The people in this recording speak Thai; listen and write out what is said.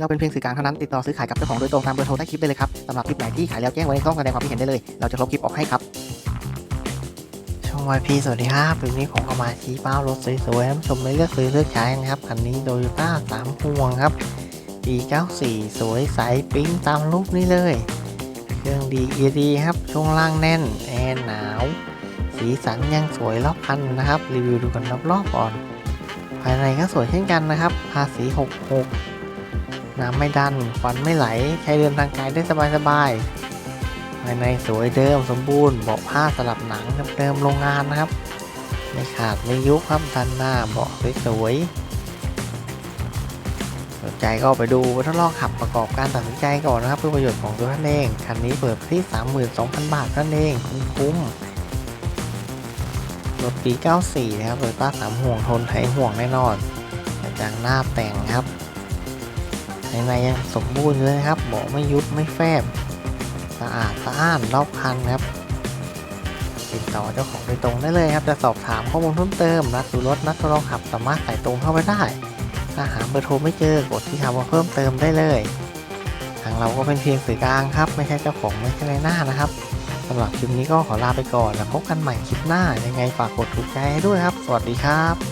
เราเป็นเพียงสื่อกลางเท่านั้นติดต่อซื้อขายกับเจ้าของโดยตรงตามเบอร์โทรใต้คลิปได้เลยครับสำหรับคลิปไหนที่ขายแล้วแจ้งไว้ในช่องแสดงความคิดเห็นได้เลย เราจะลบคลิปออกให้ครับ ช่องวายพีสวัสดีครับวันนี้ผมก็มาชี้เป้ารถสวยๆให้ท่านผู้ชมได้เลือกซื้อเลือกใช้นะครับคันนี้โตโยต้าสามพวงครับ D94 สวยใสปิ๊งตามรูปนี้เลย เครื่องดีเอดีครับช่วงล่างแน่นแอร์หนาว สีสันยังสวยรอบคันนะครับรีวิวดูกันรอบๆก่อน ภายในก็สวยเช่นกันนะครับภาษี66 น้ำไม่ดันควันไม่ไหล ใช้เดินทางไกลได้สบายๆภายในสวยเดิมสมบูรณ์เบาะผ้าสลับหนังเดิมโรงงานนะครับ ไม่ขาดไม่ยุบครับด้านหน้าเบาะสวยๆสนใจก็ไปดูไปทดลองขับประกอบการตัดสินใจก่อนนะครับ เพื่อประโยชน์ของตัวท่านเองคันนี้เปิดที่ 32,000 บาทนั่นเองคุ้มรถปี 94 นะครับโดยต้าสามห่วงทนไทยห่วงแน่นอนจังหน้าแต่งครับ ภายในยังสมบูรณ์เลยนะครับเบาะไม่ยุบไม่แฟบสะอาดสะอ้านรอบคันครับ ติดต่อเจ้าของโดยตรงได้เลยครับ จะสอบถามข้อมูลเพิ่มเติมนัดดูรถนัดทดลองขับสามารถใส่ตรงเข้าไปได้ถ้าหาเบอร์โทรไม่เจอกดที่คำว่าเพิ่มเติมได้เลยทางเราก็เป็นเพียงสื่อกลางครับ ไม่ใช่เจ้าของไม่ใช่ในหน้านะครับสำหรับคลิปนี้ก็ขอลาไปก่อนแล้วพบกันใหม่คลิปหน้ายังไงฝากกดถูกใจให้ด้วยครับ สวัสดีครับ